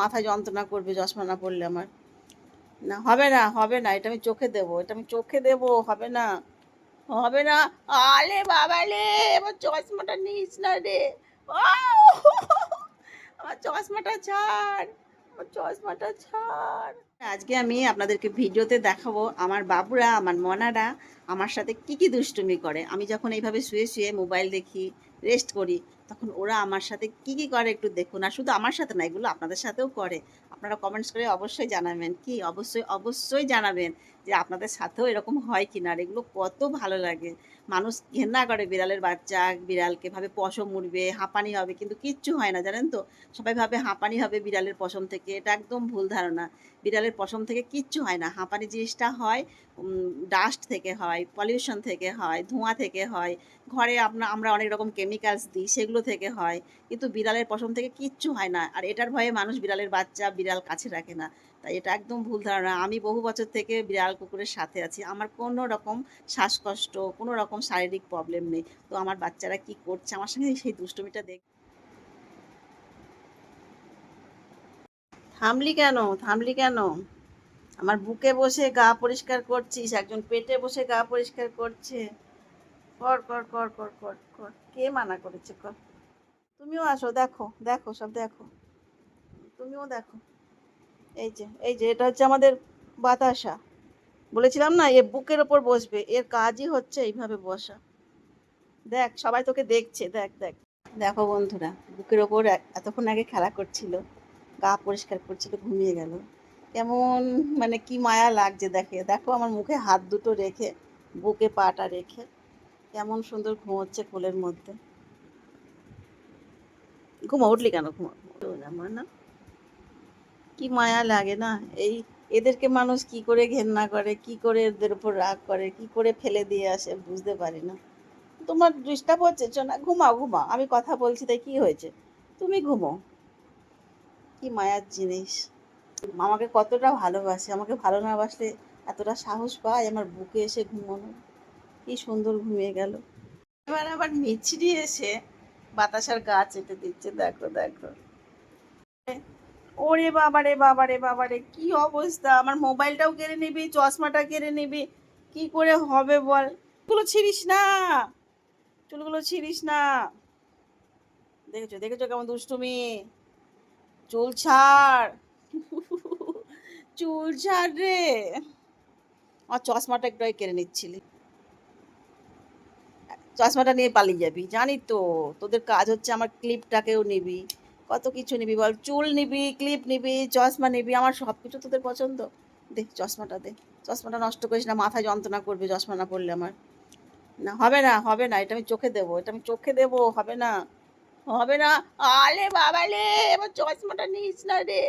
মাথা যন্ত্রণা করবে চশমা না পড়লে আমার। না, হবে না হবে না, এটা আমি চোখে দেবো, এটা আমি চোখে দেবো, হবে না। হবে না। আলে বাবা রে আমার চশমাটা নিস না রে! আমার চশমাটা ছাড়, আমার চশমাটা ছাড়। আজকে আমি আপনাদেরকে ভিডিওতে দেখাবো আমার বাবুরা, আমার মনারা, আমার সাথে কি কি দুষ্টুমি করে। আমি যখন এইভাবে শুয়ে শুয়ে মোবাইল দেখি রেস্ট করি। তখন ওরা আমার সাথে কি কি করে একটু দেখুন। আর শুধু আমার সাথে না, এগুলো আপনাদের সাথেও করে। আপনারা কমেন্টস করে অবশ্যই জানাবেন। কি? অবশ্যই অবশ্যই জানাবেন যে আপনাদের সাথেও এরকম হয় কি না আর এগুলো কত ভালো লাগে। মানুষ ঘেন্না করে বিড়ালের বাচ্চা, বিড়ালকে ভাবে পশম উঠবে হাঁপানি হবে। কিন্তু কিচ্ছু হয় না, জানেন তো? সবাই ভাবে হাঁপানি হবে বিড়ালের পশম থেকে। এটা একদম ভুল ধারণা। বিড়ালের পশম থেকে কিচ্ছু হয় না। হাঁপানি জিনিসটা হয় ডাস্ট থেকে হয় পলিউশন থেকে হয়, ধোঁয়া থেকে হয়, ঘরে আপনার আমরা অনেক রকম কেমিক্যালস দিই, সেগুলো থেকে হয়, কিন্তু বিড়ালের পশম থেকে কিচ্ছু হয় না, আর এটার ভয়ে মানুষ বিড়ালের বাচ্চা বিড়াল কাছে রাখে না, তাই এটা একদম ভুল ধারণা, আমি বহু বছর থেকে বিড়াল কুকুরের সাথে আছি, আমার কোনো রকম শ্বাসকষ্ট, কোনো রকম শারীরিক প্রবলেম নেই, তো আমার বাচ্চারা কি করছে, আমার সঙ্গে সেই দুষ্টুমিটা দেখ, থামলি কেন থামলি কেন? আমার বুকে বসে গা পরিষ্কার করছিস, একজন পেটে বসে গা পরিষ্কার করছে। কর কর কর কর কর কর। কে মানা করেছে, কর। তুমিও আসো, দেখো দেখো, সব দেখো। তুমিও দেখো। এই যে এই যে, এটা হচ্ছে আমাদের বাতাসা। বলেছিলাম না, এ বুকের ওপর বসবে, এর কাজই হচ্ছে এইভাবে বসা। দেখ, সবাই তোকে দেখছে, দেখ দেখ। দেখো বন্ধুরা, বুকের ওপর এতক্ষণ আগে খেলা করছিল, গা পরিষ্কার করছিল, ঘুমিয়ে গেল। কেমন মানে কি মায়া লাগছে দেখে। দেখো আমার মুখে হাত দুটো রেখে, বুকে পাটা রেখে, কেমন সুন্দর ঘুমোচ্ছে কোলের মধ্যে। ঘুমা, উঠলি কেন? ঘুমা। না, কি মায়া লাগে না? এই এদেরকে মানুষ কি করে ঘেন্না করে, কি করে এদের উপর রাগ করে, কি করে ফেলে দিয়ে আসে বুঝতে পারি না। তোমার ডিস্টার্ব হচ্ছে না, ঘুমাও ঘুমাও। আমি কথা বলছি, তাই কি হয়েছে? তুমি ঘুমো। কি মায়ার জিনিস। আমাকে কতটা ভালোবাসে, আমাকে ভালো না বাসলে এতটা সাহস পায় আমার বুকে এসে ঘুমানো। কি সুন্দর ঘুমিয়ে গেল। এবার আবার মিছরি এসে বাতাসার গা চেটে দিচ্ছে, দেখো দেখো। ওরে বাবারে বাবারে বাবারে কি অবস্থা? আমার মোবাইলটাও কেড়ে নিবি, চশমাটা কেড়ে নিবি, কি করে হবে বল? চুলগুলো ছিড়িস না, চুলগুলো ছিঁড়িস না। দেখেছ দেখেছ কেমন দুষ্টুমি? চুল ছাড়। চুল ছাড় রে। আমার চশমাটা একটু কেড়ে নিচ্ছিলি। চশমাটা নিয়ে পালিয়ে যাবি, জানি তো। তোদের কাজ হচ্ছে আমার ক্লিপটাকেও নিবি। কত কিছু নিবি বল, চুল নিবি, ক্লিপ নিবি, চশমা নিবি, আমার সব কিছু তোদের পছন্দ। দে, চশমাটা দে। চশমাটা নষ্ট করিস না মাথা যন্ত্রণা করবে চশমা না পড়লে আমার। না, হবে না হবে না, এটা আমি চোখে দেবো, এটা আমি চোখে দেবো, হবে না। হবে না, আলে বাবা রে আমার চশমাটা নিস না রে!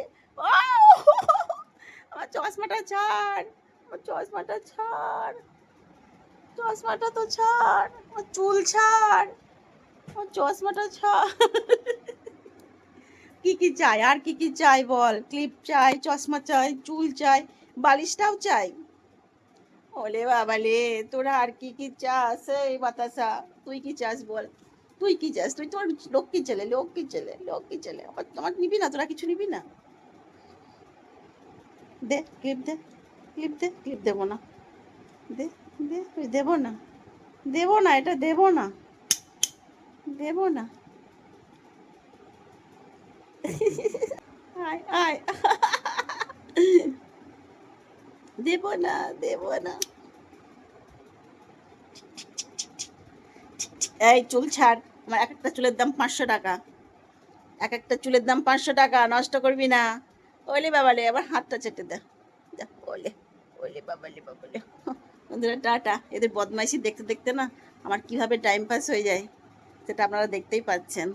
আমার চশমাটা ছাড়, আমার চশমাটা ছাড়, চশমাটা তো ছাড়, আমার চুল ছাড়, আমার চশমাটা ছাড়। কি কি চাই, আর কি কি চাই বল? ক্লিপ চাই, চশমা চাই, চুল চাই, বালিশটাও চাই। ওলে বাবালে তোরা আর কি কি চাস? এই বাতাসা, তুই কি চাস বল? তুই কি চাস? তুই তোর লক্ষ্মী ছেলে লক্ষ্মী ছেলে লক্ষ্মী ছেলে। আমার তোমার নিবি না? তোরা কিছু নিবি না? দে, ক্লিপ দে ক্লিপ দে, ক্লিপ দেবো না। দে দে দেবো না। দেবো না, এটা দেবো না। দেবো না। আয় আয়। দেবো না দেবো না। এই চুল ছাড়, আমার এক একটা চুলের দাম পাঁচশো টাকা। এক একটা চুলের দাম পাঁচশো টাকা, নষ্ট করবি না। ওলে বাবালে, আবার হাতটা চেটে দে। ওলে ওলে বাবালে বাবালে। বন্ধুরা, টাটা। এদের বদমাইশি দেখতে দেখতে না আমার কীভাবে টাইম পাস হয়ে যায়, সেটা আপনারা দেখতেই পাচ্ছেন।